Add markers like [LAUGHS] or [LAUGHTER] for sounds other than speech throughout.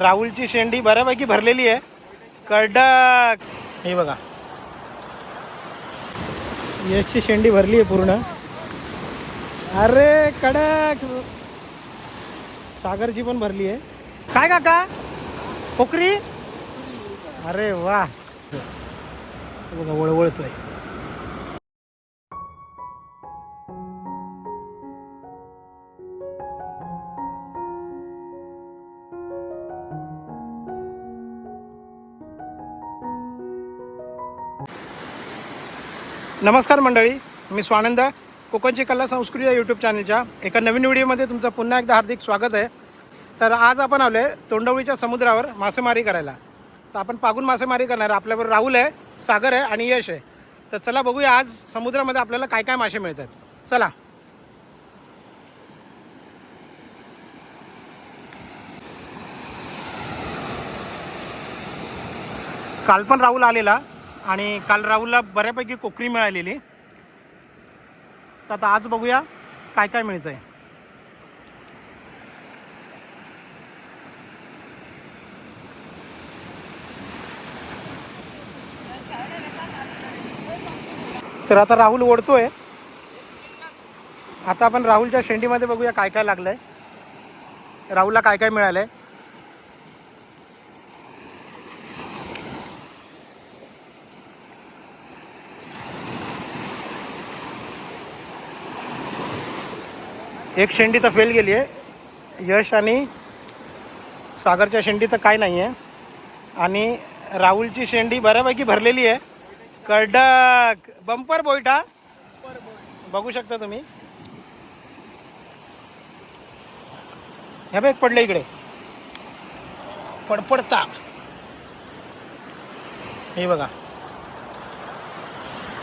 राहुलची शेंडी बऱ्यापैकी भरलेली आहे. कडक. हे बघा. यशची शेंडी भरली आहे पूर्ण. अरे कडक. सागरची पण भरली आहे. काय काका? पोकरी अरे वा. हे बघा वळवळतोय. नमस्कार मंडळी मी स्वानंद. कोकणची कला संस्कृती या यूट्यूब चॅनलच्या एका नवीन व्हिडिओमध्ये तुमचं पुन्हा एकदा हार्दिक स्वागत आहे. तर आज आपण आलो आहे तोंडवळीच्या समुद्रावर मासेमारी करायला. तर आपण पागून मासेमारी करणार आपल्यावर आपल्याबरोबर राहुल आहे सागर आहे आणि यश आहे. तर चला बघूया आज समुद्रामध्ये आपल्याला काय काय मासे मिळतात. चला. काल पण राहुल आलेला. आणि काल राहुलला बऱ्यापैकी कोकरी मिळालेली. तर आता आज बघूया काय काय मिळतं आहे तर आता राहुल ओढतोय. आता आपण राहुलच्या शेंडीमध्ये बघूया काय काय लागलंय. राहुलला काय काय मिळालंय. एक शेंडी तर फेल गेली आहे. यश आणि सागरच्या शेंडी तर काय नाही आहे आणि राहुलची शेंडी बऱ्यापैकी भरलेली आहे. कडक बंपर बोयटा बघू शकता तुम्ही. ह्या बघ पडले इकडे. पडपडता. हे बघा.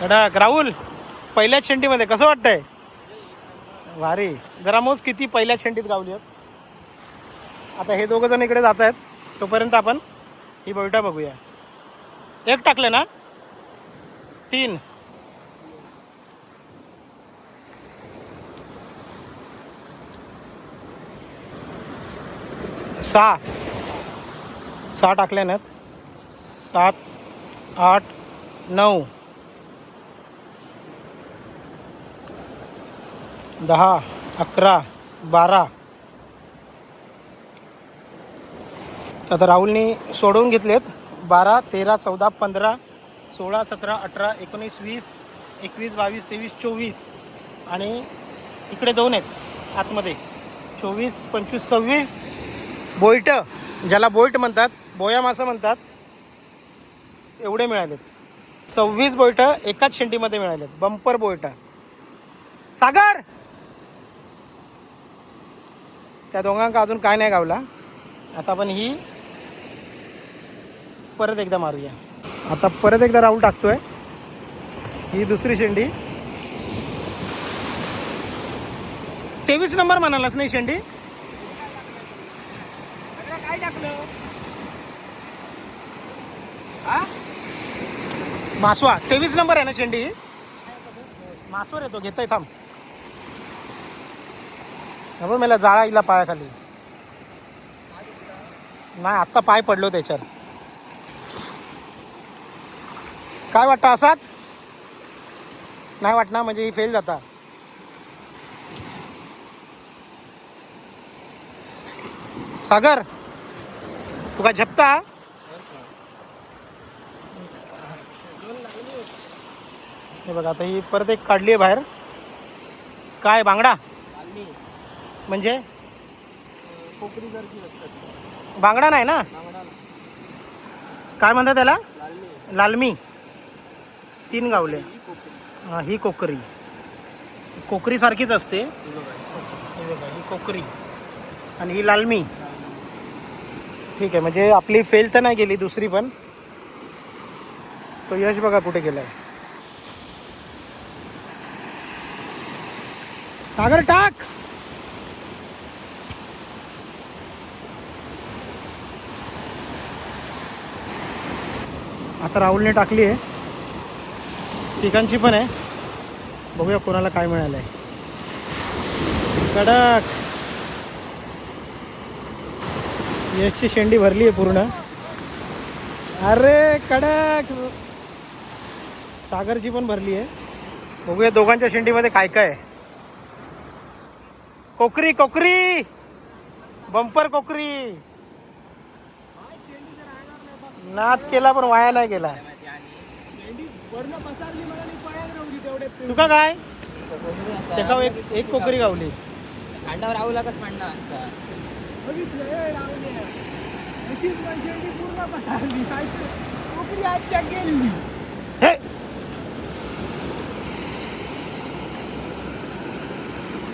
कडक राहुल पहिल्याच शेंडीमध्ये कसं वाटतंय? भारी. जरामोज किती पहिल्या शेंडीत गावली आहेत? आता हे दोघं जण इकडे जात आहेत. तोपर्यंत आपण ही बोलटा बघूया. एक टाकलं ना? तीन. सहा. सहा टाकल्या ना सात आठ नऊ. दहा अकरा बारा. आता राहुलनी सोडवून घेतलेत. बारा तेरा चौदा पंधरा सोळा सतरा अठरा एकोणीस वीस एकवीस बावीस तेवीस चोवीस. आणि इकडे दोन आहेत आतमध्ये. चोवीस पंचवीस सव्वीस. बोल्ट ज्याला बोल्ट म्हणतात बोया मासा म्हणतात एवढे मिळालेत. सव्वीस बोल्ट एकाच शेंडीमध्ये मिळालेत. Bumper bolt. सागर! त्या दोघांका अजून काय नाही गावला. आता आपण ही परत एकदा मारूया. आता परत एकदा राऊंड टाकतोय. ही दुसरी शेंडी. तेवीस नंबर म्हणालाच नाही शेंडी? काय टाकलं? मासवा तेवीस नंबर आहे ना शेंडी? ही? मासवर येतो घेताय थांब. बघ मला जाळा इला पायाखाली. नाही आत्ता पाय पडलो त्याच्यावर काय वाटतं असात? नाही वाटणार म्हणजे ही फेल जाता. सागर तुका झपता? हे बघा आता ही परत एक काढली आहे बाहेर. काय बांगडा? म्हणजे? कोकरी जरची असतात बांगडा नाही ना? काय म्हणतात त्याला? लालमी. तीन गावले. हा, ही कोकरी. कोकरी सारखीच असते. ही कोकरी. आणि ही लालमी. ठीक आहे म्हणजे आपली फेल तर नाही गेली दुसरी पण. तो यश बघा कुठे गेलाय. सागर टाक! आता राहुलने टाकली आहे. पिकांची पण आहे. बघूया कोणाला काय मिळालं आहे कडक. यशची शेंडी भरली आहे पूर्ण. अरे कडक. सागरची पण भरली आहे. बघूया दोघांच्या शेंडीमध्ये काय काय आहे. कोकरी कोकरी. बंपर कोकरी. नाद केला पण वाया नाही गेला. तुका काय? त्याका एक एक कोकरी गावली. खांडावर राहू लागत म्हणणार.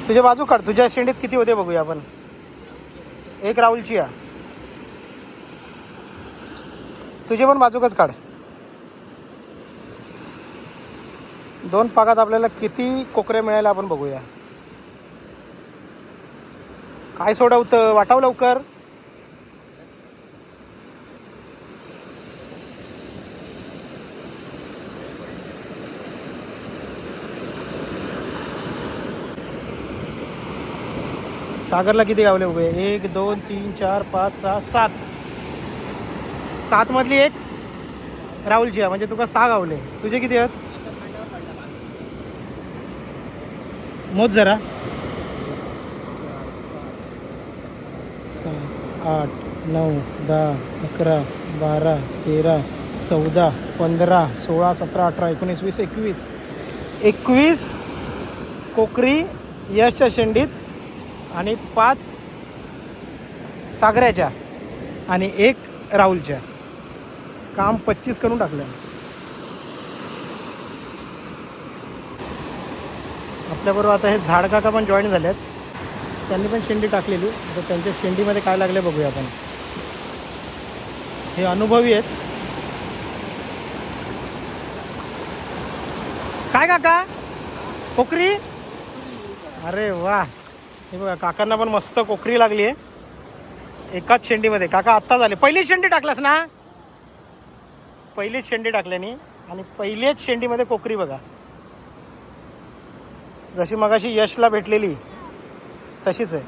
तुझ्या बाजू काढ. तुझ्या शेंडीत किती होते बघूया आपण. एक राहुलची या. तुझी पण बाजूकच काढ. दोन पागात आपल्याला किती कोकरे मिळायला आपण बघूया. काय सोडवतं? वाटाव लवकर. सागरला किती गावले उभे? एक दोन तीन चार पाच सहा सात. सात मधली एक राहुलची आहे म्हणजे तुका सहा गावले. तुझे किती आहेत? मोज जरा. सात आठ नऊ दहा अकरा बारा तेरा चौदा पंधरा सोळा सतरा अठरा एकोणीस वीस एकवीस. एकवीस कोकरी यशच्या शेंडीत आणि पाच सागऱ्याच्या आणि एक राहुलच्या. काम पच्चीस करून टाकलं आपल्याबरोबर आता हे झाड काका पण जॉईन झालेत. त्यांनी पण शेंडी टाकलेली. आता त्यांच्या शेंडीमध्ये काय लागले बघूया आपण. हे अनुभवी आहेत. काय काका? कोकरी? अरे वा. हे बघा काकांना पण मस्त कोकरी लागली आहे एकाच शेंडीमध्ये. काका आत्ता झाले. पहिली शेंडी टाकलास ना? पहिलीच शेंडी टाकल्यानी आणि पहिल्याच शेंडीमध्ये कोकरी बघा. जशी मगाशी यशला भेटलेली तशीच आहे.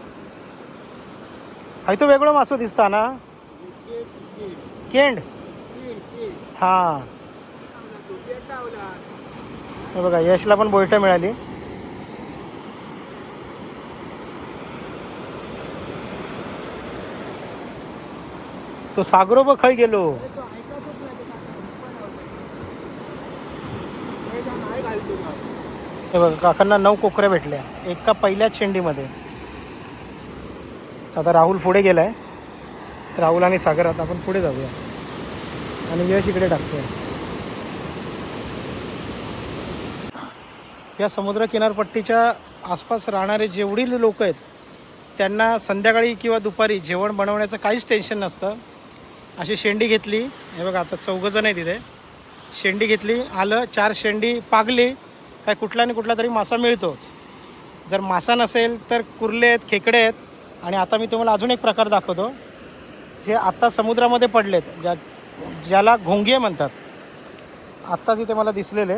हाय तो वेगळं मासू दिसता ना? केंड. हां. हे बघा यशला पण बोयटं मिळाली. तो सागरो बघ खय गेलो. हे बघा काकांना नऊ कोकऱ्या भेटल्या. एका पहिल्याच शेंडीमध्ये आता राहुल पुढे गेलाय. राहुल आणि सागर आता आपण पुढे जाऊया. आणि यश इकडे टाकतोय. या समुद्र किनारपट्टीच्या आसपास राहणारे जेवढी लोक आहेत त्यांना संध्याकाळी किंवा दुपारी जेवण बनवण्याचं काहीच टेन्शन नसतं. अशी शेंडी घेतली. हे बघा आता चौघंजण आहे तिथे शेंडी घेतली आलं चार शेंडी पागली काय कुठला आणि कुठला तरी मासा मिळतोच जर मासा नसेल तर कुर्ले आहेत खेकडे आहेत. आणि आता मी तुम्हाला अजून एक प्रकार दाखवतो. जे आत्ता समुद्रामध्ये पडलेत ज्या ज्याला घोंगे म्हणतात. आत्ताच इथे मला दिसलेले.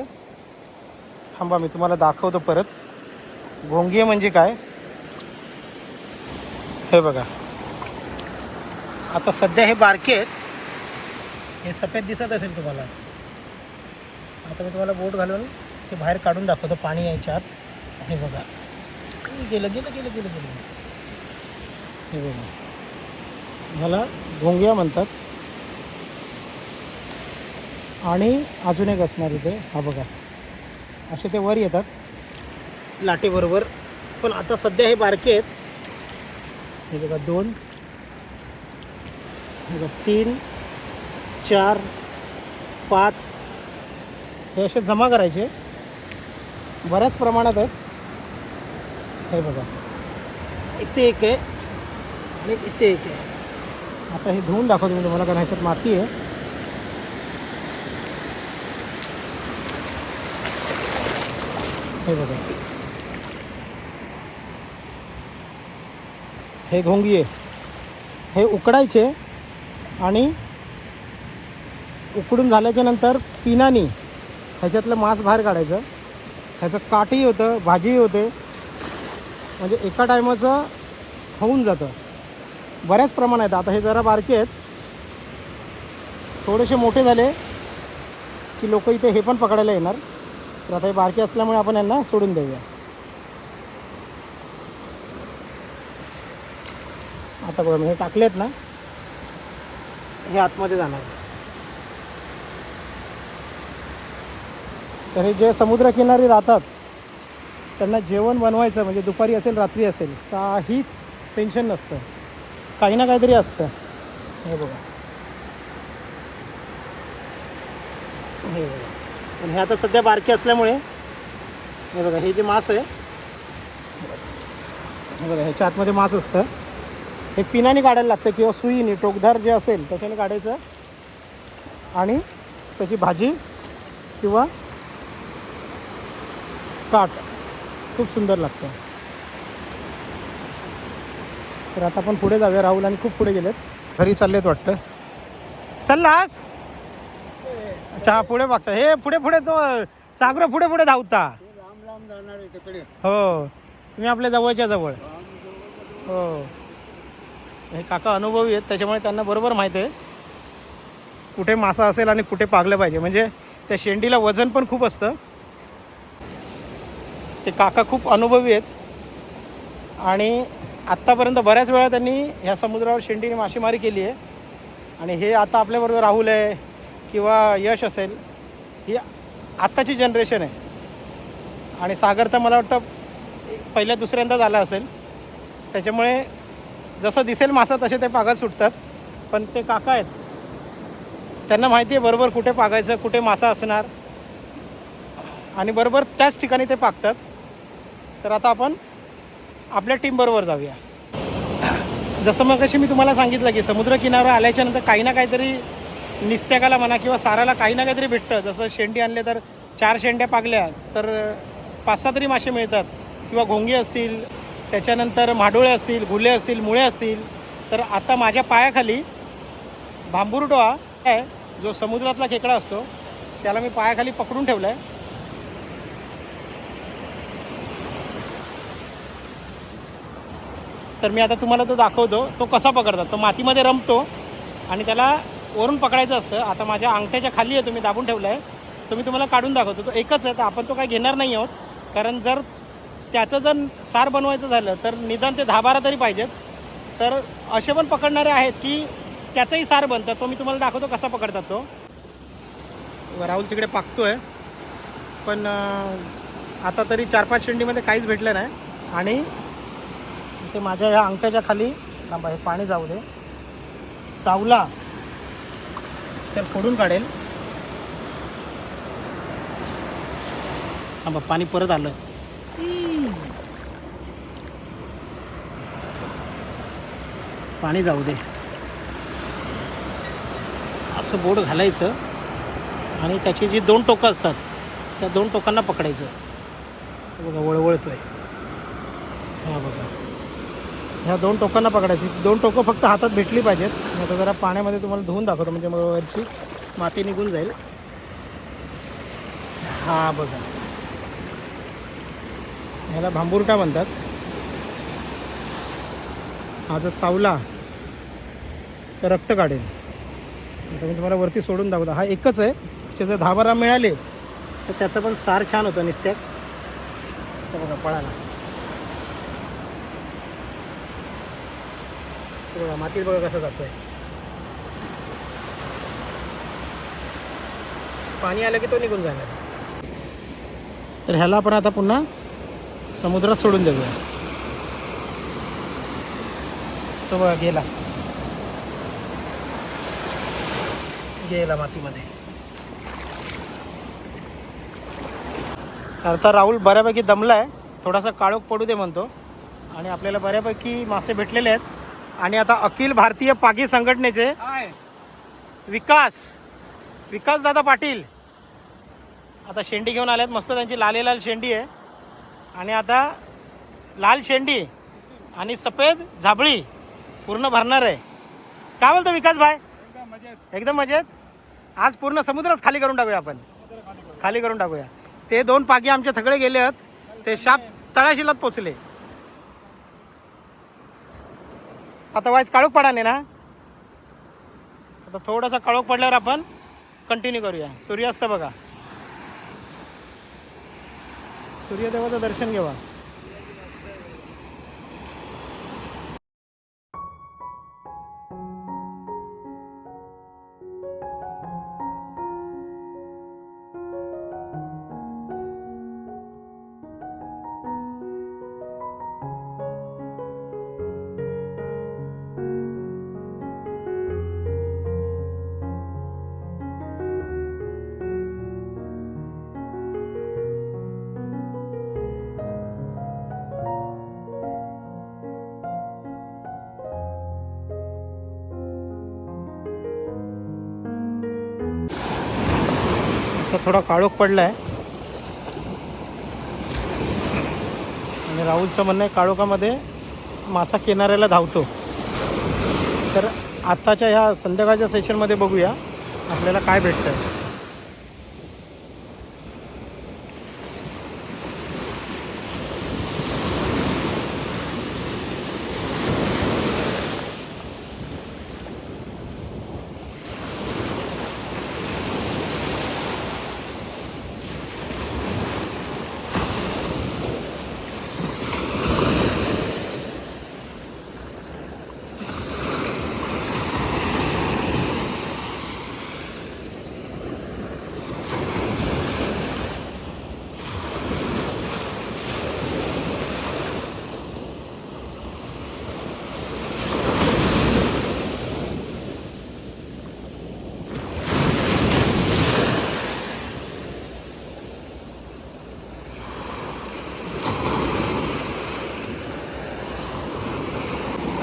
थांबा मी तुम्हाला दाखवतो परत. घोंगे म्हणजे काय? हे बघा. आता सध्या हे बारके आहेत. हे सफेद दिसत असेल तुम्हाला. आता मी तुम्हाला बोट घालून ते बाहेर काढून दाखवतो पाणी यायच्या आत. हे बघा. गेलं गेलं गेलं गेलं गेलं. हे बघा. ह्याला घोंगिया म्हणतात. आणि अजून एक असणार इथे. हा बघा. असे ते वर येतात. लाटेबरोबर. पण आता सध्या हे बारके आहेत. हे बघा दोन. हे बघा तीन चार पाच हे असे जमा करायचे. बऱ्याच प्रमाणात आहेत. हे बघा. इथे एक आहे आणि इथे एक आहे. आता हे धुवून दाखवतो मी तुम्हाला कारण ह्याच्यात माती आहे. हे बघा. हे घोंगी आहे. हे उकडायचे आणि उकडून झाल्याच्यानंतर पिनानी ह्याच्यातलं मांस बाहेर काढायचं. ह्याचं काटही होतं भाजीही होते. म्हणजे एका टायमाचं होऊन जातं. बऱ्याच प्रमाणात आता हे जरा बारके आहेत. थोडेसे मोठे झाले की लोक इथे हे पण पकडायला येणार. तर आता हे बारके असल्यामुळे आपण यांना सोडून देऊया. आता बघा मी हे टाकलेत ना हे आतमध्ये जाणार तर हे जे समुद्रकिनारी राहतात त्यांना जेवण बनवायचं म्हणजे दुपारी असेल रात्री असेल काहीच टेन्शन नसतं. काही ना काहीतरी असतं. हे बघा. हे बघा. पण हे आता सध्या बारके असल्यामुळे हे बघा हे जे मांस आहे हे बघा ह्याच्या आतमध्ये मांस असतं. हे पिनाने काढायला लागतं किंवा सुईने टोकधार जे असेल त्याच्याने काढायचं. आणि त्याची भाजी किंवा काठ खूप सुंदर लागतं. तर आता आपण पुढे जाऊया. राहुल आणि खूप पुढे गेलेत. घरी चाललेत वाटतं. चाललास अच्छा हा पुढे बघता. हे पुढे पुढे तो सागर पुढे पुढे धावता. हो. तुम्ही आपल्या जवळच्या जवळ. हो. हे काका अनुभवी आहेत. त्याच्यामुळे त्यांना बरोबर माहीत आहे. कुठे मासा असेल आणि कुठे पागलं पाहिजे. म्हणजे त्या शेंडीला वजन पण खूप असतं. ते काका खूप अनुभवी आहेत. आणि आत्तापर्यंत बऱ्याच वेळा त्यांनी ह्या समुद्रावर शेंडीने मासेमारी केली आहे. आणि हे आता आपल्याबरोबर राहुल आहे किंवा यश असेल ही आत्ताची जनरेशन आहे. आणि सागर तर मला वाटतं पहिल्या दुसऱ्यांदा झाला असेल. त्याच्यामुळे जसं दिसेल मासा तसे ते पागात सुटतात. पण ते काका आहेत. त्यांना माहिती आहे बरोबर कुठे पागायचं कुठे मासा असणार. आणि बरोबर त्याच ठिकाणी ते पाकतात तर आता आपण आपल्या टीमबरोबर जाऊया. जसं मग कशी मी तुम्हाला सांगितलं की समुद्रकिनारा आल्याच्यानंतर काही ना काहीतरी निस्त्याकाला म्हणा किंवा साराला काही ना काहीतरी भेटतं. जसं शेंडी आणले तर चार शेंड्या पागल्या तर पाच सहा तरी मासे मिळतात. किंवा घोंगे असतील त्याच्यानंतर माडोळे असतील गुले असतील मुळे असतील. तर आता माझ्या पायाखाली भांबुरडोहा आहे जो समुद्रातला खेकडा असतो त्याला मी पायाखाली पकडून ठेवला आहे तर मी आता तुम्हाला तो दाखवतो तो कसा पकडतात? तो मातीमध्ये रमतो आणि त्याला वरून पकडायचं असतं. आता माझ्या अंगठ्याच्या खाली आहे तुम्ही दाबून ठेवला आहे तो मी तुम्हाला काढून दाखवतो. तो एकच आहे तर आपण तो काही घेणार नाही आहोत. कारण जर त्याचं जर सार बनवायचं झालं तर निदान ते दहा बारा तरी पाहिजेत. तर असे पण पकडणारे आहेत की त्याचंही सार बनतं. तो मी तुम्हाला दाखवतो कसा पकडतात तो. राहुल तिकडे पाकतोय. पण आता तरी चार पाच शेंडीमध्ये काहीच भेटलं नाही. आणि ते माझ्या ह्या अंगठ्याच्या खाली. थांबा हे पाणी जाऊ दे. चावला. तर फोडून काढेल. थांबा पाणी परत आलं. पाणी जाऊ दे. असं बोट घालायचं. आणि त्याची जी दोन टोकं असतात त्या दोन टोकांना पकडायचं. बघा बघा वळवळतोय. हा बघा. ह्या दोन टोकांना पकडायची. दोन टोकं फक्त हातात भेटली पाहिजेत. मी आता जरा पाण्यामध्ये तुम्हाला धुवून दाखवतो म्हणजे मग वरची माती निघून जाईल. हा बघा. ह्याला भांबुरटा म्हणतात? हा जर चावला तर रक्त काढेल. आता मी तुम्हाला वरती सोडून दाखवतो. हा एकच आहे. त्याचे जर दहा बारा मिळाले तर त्याचं पण सार छान होतं निस्त्याक तर बघा पळाला. ते बघा मातीत बघा कसा जातोय. पाणी आलं की तो निघून जाणार. तर ह्याला आपण आता पुन्हा समुद्रात सोडून देऊया. तो बघा गेला. गेला मातीमध्ये. आता राहुल बऱ्यापैकी दमला आहे थोडासा काळोख पडू दे म्हणतो. आणि आपल्याला बऱ्यापैकी मासे भेटलेले आहेत. आणि आता अखिल भारतीय पागी संघटनेचे विकास विकास दादा पाटील. आता शेंडी घेऊन आल्यात मस्त त्यांची लाले लाल शेंडी आहे. आणि आता लाल शेंडी आणि सफेद झाबळी पूर्ण भरणार आहे. काय बोलतो विकास भाई? एकदम मजेत? आज पूर्ण समुद्रच खाली करून टाकूया आपण. खाली करून टाकूया. ते दोन पागी आमचे थगडे गेले आहेत. ते शाप तळाशीलाच पोचले. आता वाईज काळोख पडाने ना? आता थोडासा काळोख पडल्यावर आपण कंटिन्यू करूया. सूर्यास्त बघा. सूर्यदेवाचं दर्शन घेवा. थोडा काळोख पडला आहे आणि राहुलचं म्हणणं आहे काळोखामध्ये मासा किनाऱ्याला धावतो. तर आत्ताच्या ह्या संध्याकाळच्या सेशनमध्ये बघूया आपल्याला काय भेटतं आहे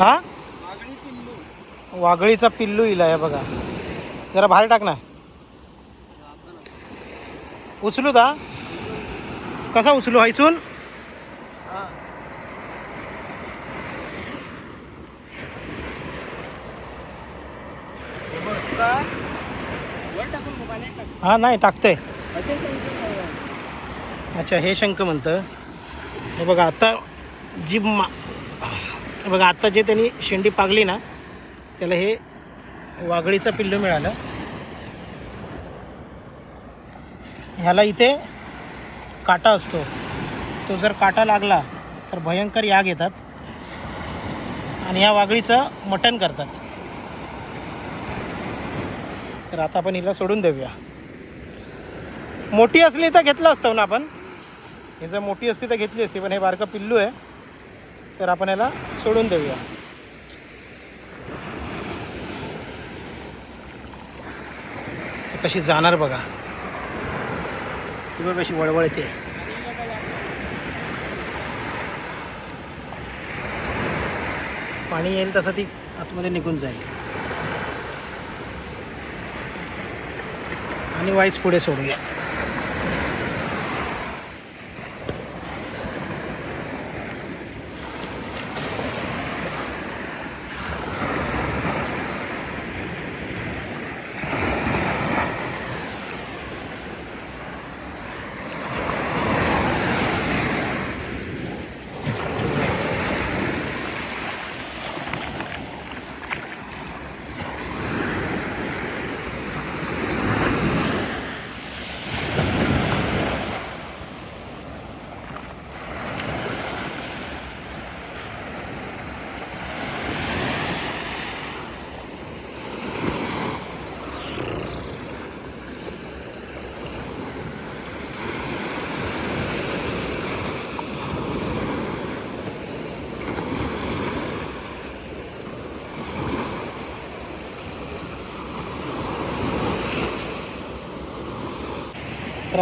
हा? वाघळीचा पिल्लू इला आहे बघा. जरा बाहेर टाक ना. उचलू दा. कसा उचलू हैसून हा नाही टाकतंय. अच्छा हे शंख म्हणतं. हे बघा आता जिम्मा मा बघा आत्ता जे त्यांनी शेंडी पागली ना त्याला हे वाघळीचं पिल्लू मिळालं. ह्याला इथे काटा असतो. तो जर काटा लागला तर भयंकर याग येतात. आणि ह्या वाघळीचं मटण करतात. तर आता आपण हिला सोडून देऊया. मोठी असली तर घेतलं असतं ना आपण. हे जर मोठी असती तर घेतली असती पण हे बारकं पिल्लू आहे. तर आपण याला सोडून देऊया. कशी जाणार बघा. ती कशी कशी येते पाणी येईल तसं ती आतमध्ये निघून जाईल. आणि वाईस पुढे सोडूया.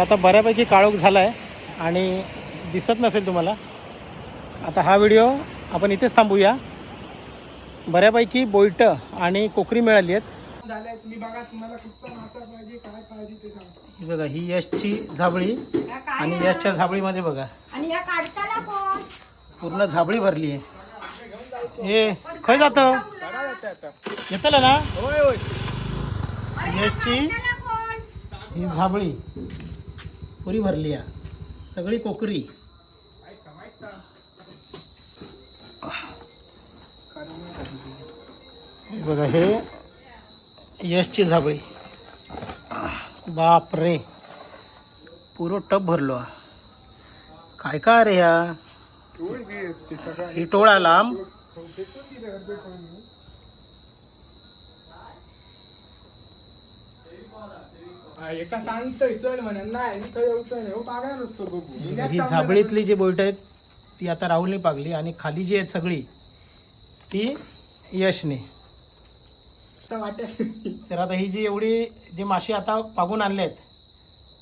आता बऱ्यापैकी काळोख झाला आहे आणि दिसत नसेल तुम्हाला. आता हा व्हिडिओ आपण इथेच थांबूया. बऱ्यापैकी बोईटं आणि कोकरी मिळाली आहेत. बघा ही यशची झाबळी आणि यशच्या झाबळीमध्ये बघा. पूर्ण झाबळी भरली आहे. हे खय जातं? येतलं ना? यशची ही झाबळी. पुरी भरली आहे सगळी कोकरी. बघा हे यशची झाबळी. बाप रे पुरो टप भरलो काय काय रे ह्या? ही टोळा लांब एका सांगतोय चल म्हणून नाही इथं हो नसतो बघू. ही झाबळीतली जी बोईट आहेत ती आता राहुलने पागली आणि खाली जी आहेत सगळी ती यशने. तर आता ही जी एवढी जी माशी आता पागून आणले आहेत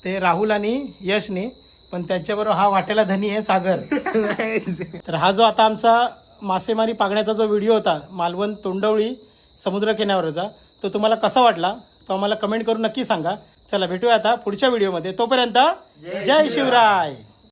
ते राहुल आणि यशने पण त्याच्याबरोबर हा वाटेला धनी आहे सागर. [LAUGHS] तर हा जो आता आमचा मासेमारी पागण्याचा जो व्हिडिओ होता मालवण तोंडवळी समुद्र किनाऱ्यावरचा तो तुम्हाला कसा वाटला तो आम्हाला कमेंट करून नक्की सांगा. चला भेटूया आता पुढच्या व्हिडिओमध्ये. तोपर्यंत जय शिवराय.